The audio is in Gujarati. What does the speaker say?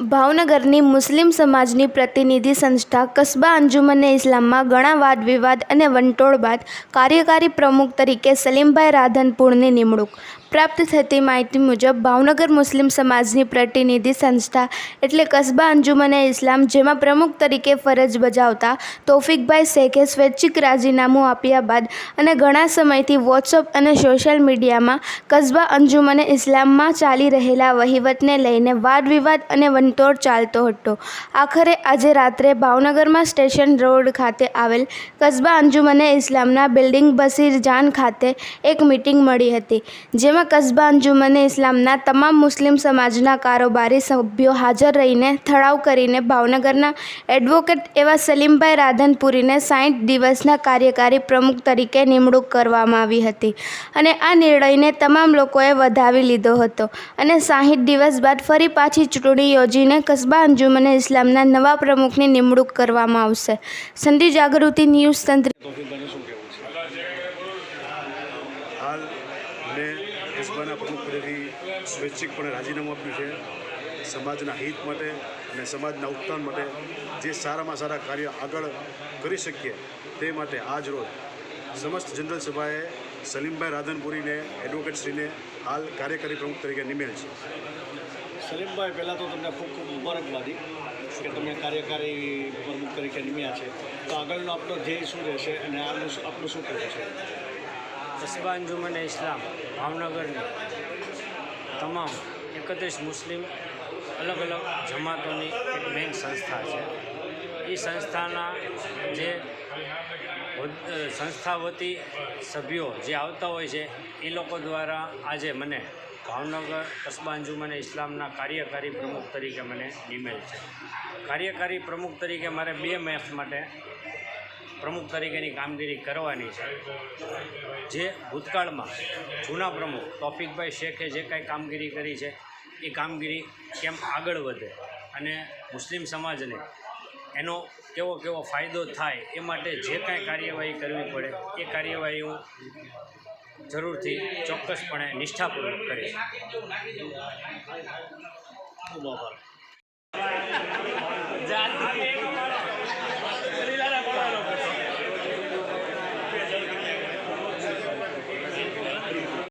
ભાવનગરની મુસ્લિમ સમાજની પ્રતિનિધિ સંસ્થા કસ્બા અંજુમને ઇસ્લામમાં ઘણા વાદ વિવાદ અને વંટોળ બાદ કાર્યકારી પ્રમુખ તરીકે સલીમભાઈ રાધનપુરની નિમણૂક. પ્રાપ્ત થતી માહિતી મુજબ, ભાવનગર મુસ્લિમ સમાજની પ્રતિનિધિ સંસ્થા એટલે કસ્બા અંજુમને ઇસ્લામ, જેમાં પ્રમુખ તરીકે ફરજ બજાવતા તોફિકભાઈ શેખે સ્વૈચ્છિક રાજીનામું આપ્યા બાદ અને ઘણા સમયથી વોટ્સઅપ અને સોશિયલ મીડિયામાં કસ્બા અંજુમને ઇસ્લામમાં ચાલી રહેલા વહીવટને લઈને વાદ વિવાદ અને વંટોળ ચાલતો હતો. આખરે આજે રાત્રે ભાવનગરમાં સ્ટેશન રોડ ખાતે આવેલ કસ્બા અંજુમને ઇસ્લામના બિલ્ડિંગ બસીર જાન ખાતે એક મિટિંગ મળી હતી, જેમાં કસ્બા અંજુમને ઇસ્લામના તમામ મુસ્લિમ સમાજના કારોબારી સભ્યો હાજર રહીને ઠરાવ કરીને ભાવનગરના એડવોકેટ એવા સલીમભાઈ રાધનપુરીને સાઠ દિવસના કાર્યકારી પ્રમુખ તરીકે નિમણૂક કરવામાં આવી હતી અને આ નિર્ણયને તમામ લોકોએ વધાવી લીધો હતો અને સાહીઠ દિવસ બાદ ફરી પાછી ચૂંટણી યોજીને કસ્બા અંજુમને ઇસ્લામના નવા પ્રમુખની નિમણૂક કરવામાં આવશે. સંધિ જાગૃતિ ન્યૂઝ તંત્ર હાલ કસ્બાના પ્રમુખ પદેથી સ્વૈચ્છિકપણે રાજીનામું આપ્યું છે સમાજના હિત માટે અને સમાજના ઉત્થાન માટે જે સારામાં સારા કાર્ય આગળ કરી શકીએ તે માટે આજ રોજ સમસ્ત જનરલ સભાએ સલીમભાઈ રાધનપુરીને, એડવોકેટશ્રીને હાલ કાર્યકારી પ્રમુખ તરીકે નિમેલ છે. સલીમભાઈ, પહેલાં તો તમને ખૂબ ખૂબ મુબારકબાદી કે તમે કાર્યકારી પ્રમુખ તરીકે નિમ્યા છે. તો આગળનો આપણો ધ્યેય શું રહેશે અને આગળ આપણું શું કહેવું છે? કસ્બા અંજુમને ઇસ્લામ, ભાવનગરની તમામ એકત્રીસ મુસ્લિમ અલગ અલગ જમાતોની એક મેઇન સંસ્થા છે. એ સંસ્થાના જે સંસ્થા વતી સભ્યો જે આવતા હોય છે, એ લોકો દ્વારા આજે મને ભાવનગર કસ્બા અંજુમને ઇસ્લામના કાર્યકારી પ્રમુખ તરીકે મને નિમેલ છે. કાર્યકારી પ્રમુખ તરીકે મારે બે મેચ માટે પ્રમુખ તરીકેની કામગીરી કરવાની છે. જે ભૂતકાળમાં જૂના પ્રમુખ તોફિકભાઈ શેખે જે કાંઈ કામગીરી કરી છે એ કામગીરી કેમ આગળ વધે અને મુસ્લિમ સમાજને એનો કેવો કેવો ફાયદો થાય એ માટે જે કાંઈ કાર્યવાહી કરવી પડે એ કાર્યવાહી હું જરૂરથી ચોક્કસપણે નિષ્ઠાપૂર્વક કરીશ. ખૂબ આભાર.